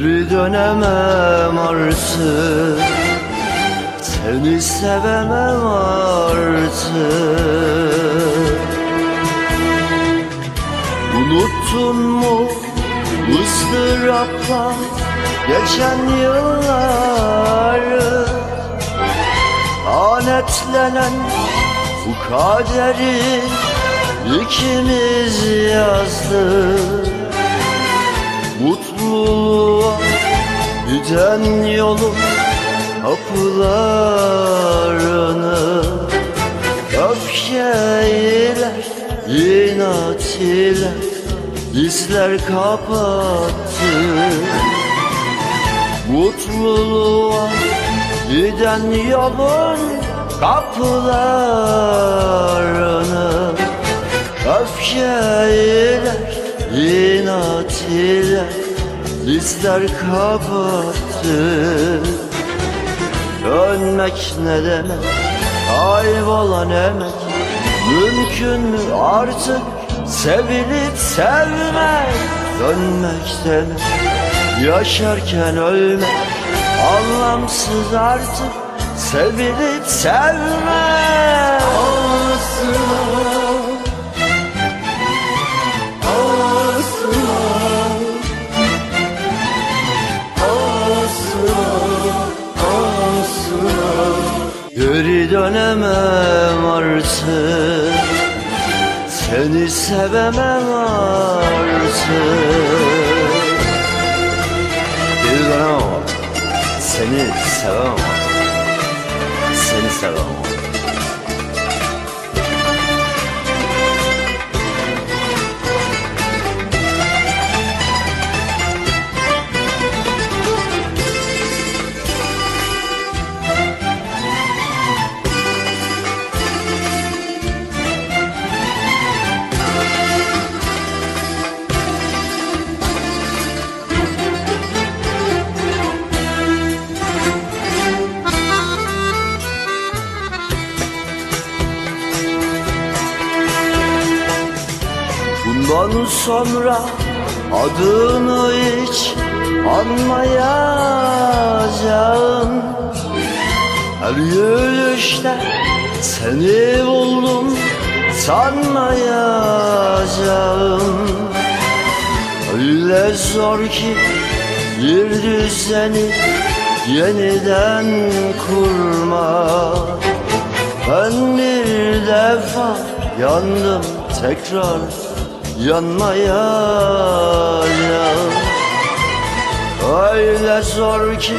dönemem artık. Seni sevemem artık. Unuttun mu ızdırapla geçen yılları? Lanetlenen bu kaderi ikimiz yazdık. Mutluluğa giden yolun kapılarını Öfkeyle, inat ile bizler kapattı. Mutluluğa giden yolun kapılarını Öfkeyle, inat ile bizler kapattı. Dönmek ne demek, kaybolan emek Mümkün mü? Artık sevilip sevmek Dönmek demek, yaşarken ölmek Anlamsız artık. Sevilip sevmek. Geri dönemem artık. Seni sevemem artık. Geri dönemem Seni sevemem. Seni sevemem Bundan sonra adını hiç anmayacağım. Her yürüyüşte seni buldum sanmayacağım. Öyle zor ki bir düzeni yeniden kurma. Ben bir defa yandım tekrar yanmayacağım Öyle zor ki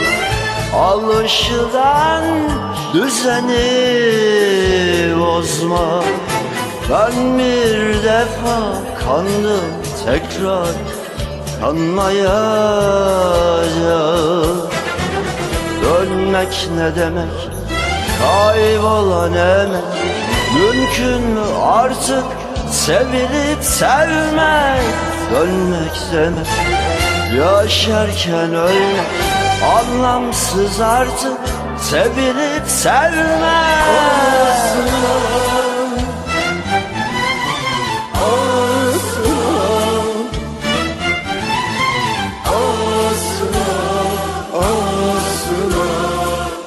alışılan düzeni bozma. Ben bir defa kandım tekrar kanmayacağım Dönmek ne demek? Kaybolan emek Mümkün mü artık sevilip sevmek Dönmek demek yaşarken ölmek Anlamsız artık sevilip sevmek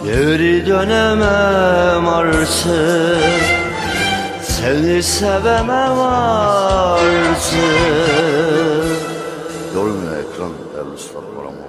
Geri dönemem artık seni sevemem artık Yorum ya? Ekran Erlis Fatma